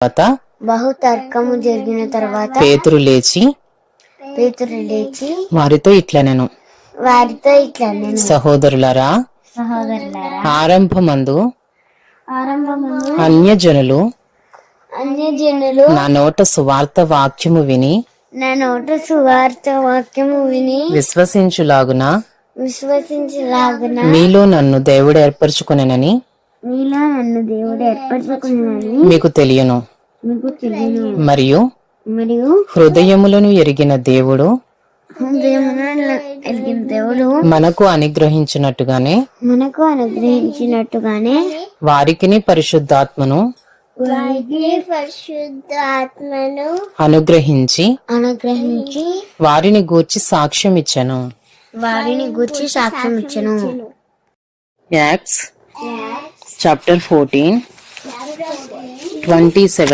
తర్వాత బహు తర్కము జరిగిన తర్వాత పేతురు లేచి పేతురు లేచి వారితో ఇట్లా నేను వారితో ఇట్లా నేను సహోదరులారా సహోదరులారా ఆరంభమందు ఆరంభమును అన్యజనులు అన్యజనులు నా నోట సువార్త వాక్యము విని నా నోట సువార్త వాక్యము విని విశ్వసించులాగున విశ్వసించలాగున మీలో నన్ను దేవుడు ఏర్పరచుకునేనని మీలో నన్ను దేవుడు మీకు తెలియను. మీకు తెలియను. మరియు మరియు హృదయములను ఎరిగిన దేవుడు హృదయమున ఎరిగిన దేవుడు మనకు అనుగ్రహించినట్టుగానే మనకు అనుగ్రహించినట్టుగానే వారికిని పరిశుద్ధాత్మను వారికి పరిశుద్ధాత్మను అనుగ్రహించి అనుగ్రహించి వారిని గూర్చి సాక్ష్యం ఇచ్చాను వారిని గుర్చి సాక్ష్యం ఇచ్చను యాక్ట్స్ Chapter 14, 27.